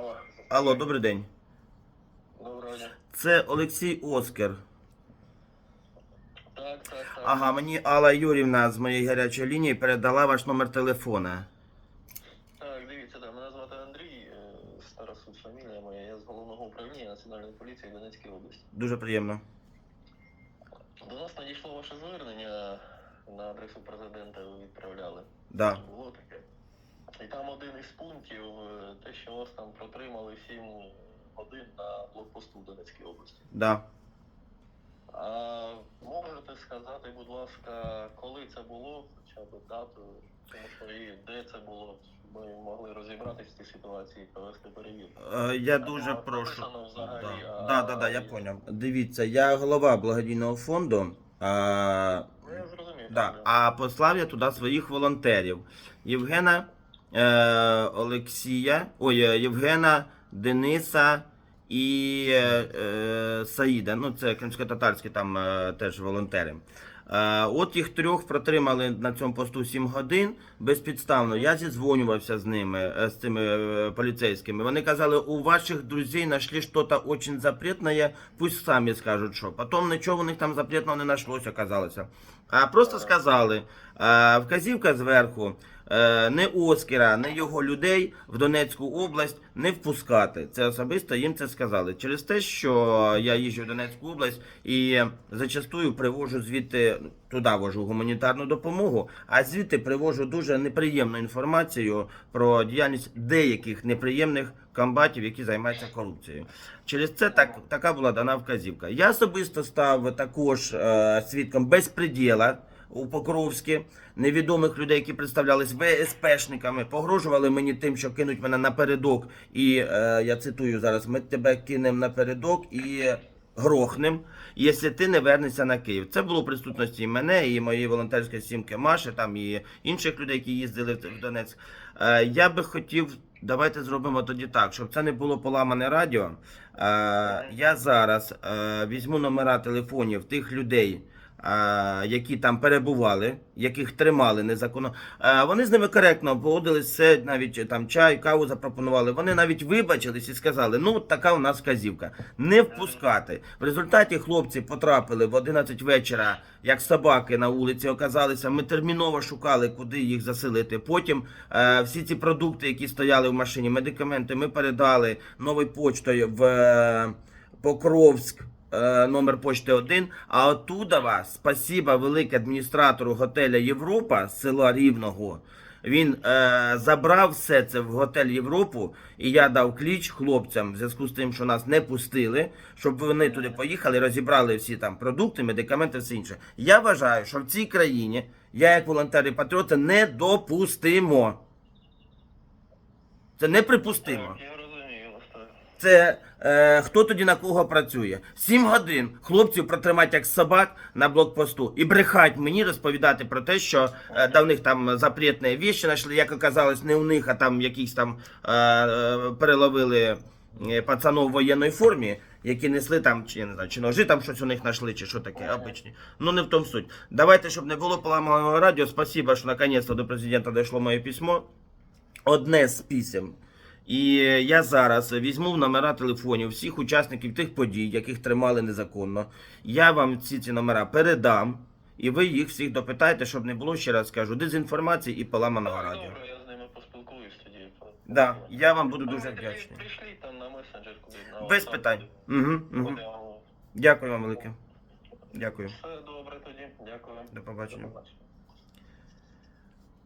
Алло, Алло, добрий день. доброго дня. Це Олексій Оскар. Так, так, так. Ага, мені Алла Юрівна з моєї гарячої лінії передала ваш номер телефона. Так, дивіться, да, мене звати Андрій, е, Старосуд, фамілія моя, я з головного управління Національної поліції Донецької області. Дуже приємно. До нас надійшло ваше звернення на адресу президента, ви відправляли. Да. Було таке. Із пунктів, те, що вас там протримали 7 годин на блокпосту в Донецькій області. Да. А можете сказати, будь ласка, коли це було, хоча б дату, тому що і де це було, щоб ми могли розібратися в цій ситуації і провести перевірку. Е, я дуже написано прошу. взагалі, Да. а- да, да, да, я поняв. Дивіться, я голова благодійного фонду. А, Ну, я зрозумів. да, а послав я туди своїх волонтерів. Євгена Олексія, ой, е, Євгена, Дениса і е, е, Саїда. Ну, це кримсько-татарські там е, теж волонтери. Е, от їх трьох протримали на цьому посту 7 годин безпідставно. Я зідзвонювався з ними, е, з цими е, поліцейськими. Вони казали, у ваших друзей знайшли щось дуже запретне, пусть самі скажуть, що. Потім нічого у них там запретного не знайшлося, оказалося. А просто сказали, е, вказівка зверху, е, не Оскара, не його людей в Донецьку область не впускати. Це особисто їм це сказали. Через те, що я їжджу в Донецьку область і зачастую привожу звідти туди вожу гуманітарну допомогу, а звідти привожу дуже неприємну інформацію про діяльність деяких неприємних комбатів, які займаються корупцією. Через це так, така була дана вказівка. Я особисто став також е, свідком безпреділа у Покровську, невідомих людей, які представлялись ВСПшниками, погрожували мені тим, що кинуть мене напередок. І е, я цитую зараз: ми тебе кинемо напередок і грохнем, якщо ти не вернешся на Київ. Це було присутності і мене, і моєї волонтерської сімки Маші, там і інших людей, які їздили в Донецьк. Е, я би хотів. Давайте зробимо тоді так, щоб це не було поламане радіо. Е, я зараз е, візьму номера телефонів тих людей, які там перебували, яких тримали незаконно. Е, вони з ними коректно поводились, навіть там чай, каву запропонували. Вони навіть вибачились і сказали: ну така у нас вказівка. Не впускати. В результаті хлопці потрапили в 11 вечора, як собаки на вулиці оказалися. Ми терміново шукали, куди їх заселити. Потім е, всі ці продукти, які стояли в машині, медикаменти, ми передали новою почтою в е, Покровськ. Е, Номер почти 1. А оттуда вас, спасіба велике адміністратору готеля Європа села Рівного. Він е, забрав все це в готель Європу, і я дав кліч хлопцям в зв'язку з тим, що нас не пустили, щоб вони туди поїхали, розібрали всі там продукти, медикаменти, все інше. Я вважаю, що в цій країні я, як волонтер і патріот, це недопустимо. Це неприпустимо. Так, я розумію вас. так. Це е, хто тоді на кого працює? Сім годин хлопців протримати як собак на блокпосту і брехать мені розповідати про те, що е, да, в них там запретні віші знайшли, як оказалось, не у них, а там якісь там е, е, переловили е, пацанов в воєнній формі, які несли там, чи я не знаю, чи ножи там щось у них знайшли, чи що таке, обичні. Ну не в тому суть. Давайте, щоб не було поламаного радіо, спасибо, що наконець-то до президента дійшло моє письмо. Одне з писем. І я зараз візьму в номера телефонів всіх учасників тих подій, яких тримали незаконно. Я вам ці ці номера передам, і ви їх всіх допитаєте, щоб не було, ще раз скажу, дезінформації і поламаного радіо. Добре, я з ними поспілкуюсь тоді. Да, я вам буду дуже вдячний. Прийшліть там на месенджер куди. на Без питань. Угу, угу. Дякую вам велике. Дякую. Все добре тоді. Дякую. До побачення. До побачення.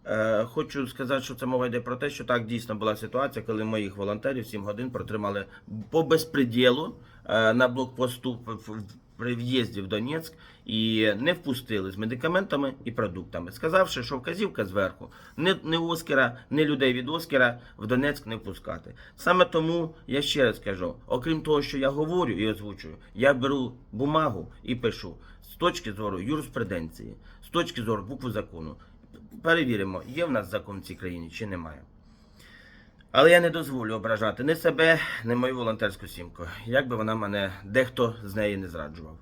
Е, хочу сказати, що це мова йде про те, що так дійсно була ситуація, коли моїх волонтерів 7 годин протримали по безпреділу е, на блокпосту при в'їзді в Донецьк і не впустили з медикаментами і продуктами, сказавши, що вказівка зверху не, не Оскара, не людей від Оскара в Донецьк не впускати. Саме тому я ще раз кажу: окрім того, що я говорю і озвучую, я беру бумагу і пишу з точки зору юриспруденції, з точки зору букви закону. Перевіримо, є в нас закон в цій країні чи немає. Але я не дозволю ображати ні себе, ні мою волонтерську сімку, як би вона мене дехто з неї не зраджував.